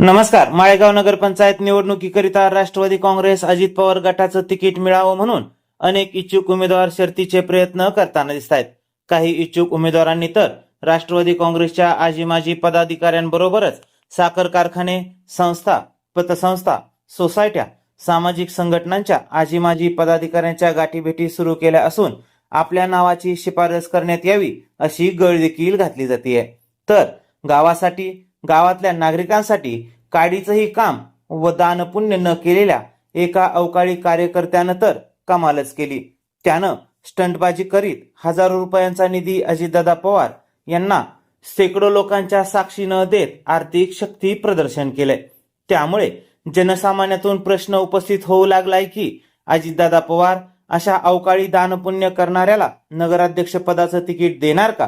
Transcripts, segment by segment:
नमस्कार. माळेगाव नगरपंचायत निवडणुकीकरिता राष्ट्रवादी काँग्रेस अजित पवार गटाचं तिकीट मिळावं म्हणून अनेक इच्छुक उमेदवार शर्तीचे प्रयत्न करताना दिसत आहेत काही इच्छुक उमेदवारांनी तर राष्ट्रवादी काँग्रेसच्या आजी माजी पदाधिकाऱ्यांबरोबरच साखर कारखाने संस्था पतसंस्था सोसायट्या सामाजिक संघटनांच्या आजी माजी पदाधिकाऱ्यांच्या गाठीभेटी सुरू केल्या असून आपल्या नावाची शिफारस करण्यात यावी अशी गळ देखील घातली जाते तर गावासाठी गावातल्या नागरिकांसाठी काडीचंही काम व दानपुण्य न केलेल्या एका अवकाळी कार्यकर्त्यानं तर कमालच केली. त्यानं स्टंटबाजी करीत हजारो रुपयांचा निधी अजितदादा पवार यांना शेकडो लोकांच्या साक्षी न देत आर्थिक शक्ती प्रदर्शन केलंय. त्यामुळे जनसामान्यातून प्रश्न उपस्थित होऊ लागलाय की अजितदादा पवार अशा अवकाळी दानपुण्य करणाऱ्याला नगराध्यक्ष पदाचं तिकीट देणार का?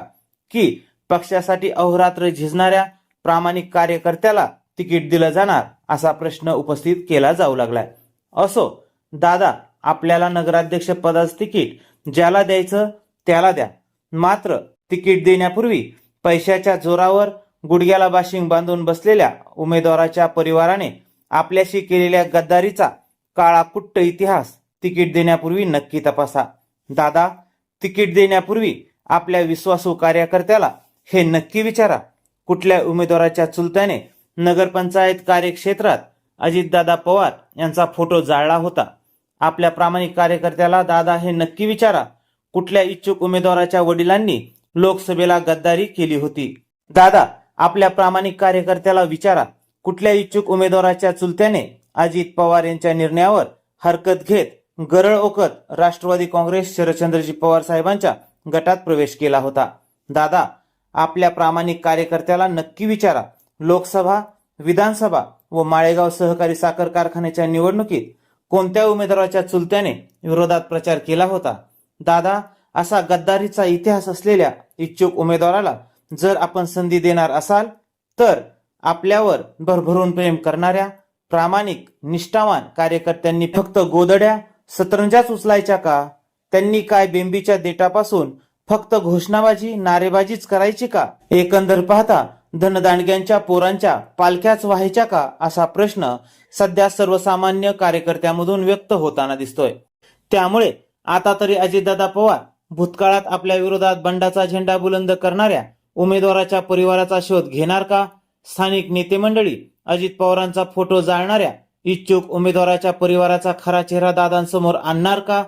की पक्षासाठी अहोरात्र झिजणाऱ्या प्रामाणिक कार्यकर्त्याला तिकीट दिलं जाणार असा प्रश्न उपस्थित केला जाऊ लागलाय. असो दादा आपल्याला नगराध्यक्ष पदाचं तिकीट ज्याला द्यायचं त्याला द्या. मात्र तिकीट देण्यापूर्वी पैशाच्या जोरावर गुडघ्याला बाशिंग बांधून बसलेल्या उमेदवाराच्या परिवाराने आपल्याशी केलेल्या गद्दारीचा काळा कुट्ट इतिहास तिकीट देण्यापूर्वी नक्की तपासा. दादा तिकीट देण्यापूर्वी आपल्या विश्वासू कार्यकर्त्याला हे नक्की विचारा. कुठल्या उमेदवाराच्या चुलत्याने नगरपंचायत कार्यक्षेत्रात अजितदादा पवार यांचा फोटो जाळला होता. आपल्या प्रामाणिक कार्यकर्त्याला दादा हे नक्की विचारा कुठल्या इच्छुक उमेदवाराच्या वडिलांनी लोकसभेला गद्दारी केली होती? दादा आपल्या प्रामाणिक कार्यकर्त्याला विचारा कुठल्या इच्छुक उमेदवाराच्या चुलत्याने अजित पवार यांच्या निर्णयावर हरकत घेत गरळ ओकत राष्ट्रवादी काँग्रेस शरदचंद्रजी पवार साहेबांच्या गटात प्रवेश केला होता? दादा आपल्या प्रामाणिक कार्यकर्त्याला नक्की विचारा. लोकसभा विधानसभा व माळेगाव सहकारी साखर कारखान्याच्या निवडणुकीत कोणत्या उमेदवाराच्या चुलत्याने विरोधात प्रचार केला होता? दादा असा गद्दारीचा इतिहास असलेल्या इच्छुक उमेदवाराला जर आपण संधी देणार असाल तर आपल्यावर भरभरून प्रेम करणाऱ्या प्रामाणिक निष्ठावान कार्यकर्त्यांनी फक्त गोदड्या सतरंजाच उचलायच्या का? त्यांनी काय बेंबीच्या देटापासून फक्त घोषणाबाजी नारेबाजीच करायची का? एकंदर पाहता धनदांडग्यांच्या पोरांच्या पालख्याच व्हायच्या का? असा प्रश्न सध्या सर्वसामान्य कार्यकर्त्यामधून व्यक्त होताना दिसतोय. त्यामुळे आता तरी अजितदादा पवार भूतकाळात आपल्या विरोधात बंडाचा झेंडा बुलंद करणाऱ्या उमेदवाराच्या परिवाराचा शोध घेणार का? स्थानिक नेते मंडळी अजित पवारांचा फोटो जाळणाऱ्या इच्छुक उमेदवाराच्या परिवाराचा खरा चेहरा दादांसमोर आणणार का?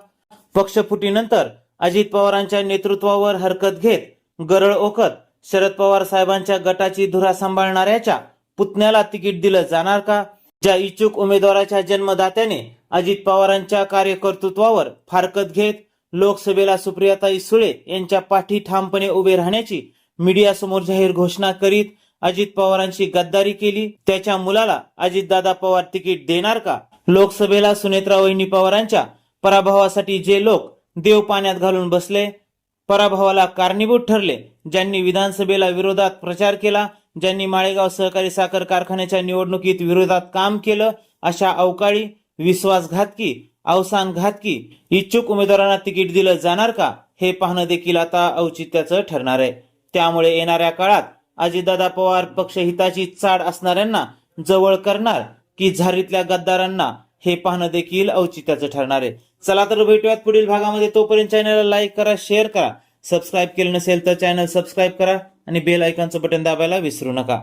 पक्षफुटीनंतर अजित पवारांच्या नेतृत्वावर हरकत घेत गरळ ओकत शरद पवार साहेबांच्या गटाची धुरा सांभाळणाऱ्याच्या पुतण्याला तिकीट दिलं जाणार का? ज्या इच्छुक उमेदवाराच्या जन्मदात्याने अजित पवारांच्या कार्यकर्तृत्वावर फारकत घेत लोकसभेला सुप्रियाताई सुळे यांच्या पाठी ठामपणे उभे राहण्याची मीडियासमोर जाहीर घोषणा करीत अजित पवारांची गद्दारी केली. त्याच्या मुलाला अजितदादा पवार तिकीट देणार का? लोकसभेला सुनेत्रा वहिनी पवारांच्या पराभवासाठी जे लोक देव पाण्यात घालून बसले. पराभवाला कारणीभूत ठरले. ज्यांनी विधानसभेला विरोधात प्रचार केला ज्यांनी माळेगाव सहकारी साखर कारखान्याच्या निवडणुकीत विरोधात काम केलं अशा अवकाळी विश्वासघातकी अवसानघातकी इच्छुक उमेदवारांना तिकीट दिलं जाणार का हे पाहणं देखील आता औचित्याचं ठरणार आहे. त्यामुळे येणाऱ्या काळात अजितदादा पवार पक्षहिताची चाड असणाऱ्यांना जवळ करणार की झारीतल्या गद्दारांना हे पाहणं देखील औचित्याचं ठरणार आहे. चला तर भेटूयात पुढील भागामध्ये. तोपर्यंत चॅनलला लाईक करा शेअर करा. सबस्क्राईब केलं नसेल तर चॅनल सबस्क्राईब करा आणि बेल आयकॉनचं बटन दाबायला विसरू नका.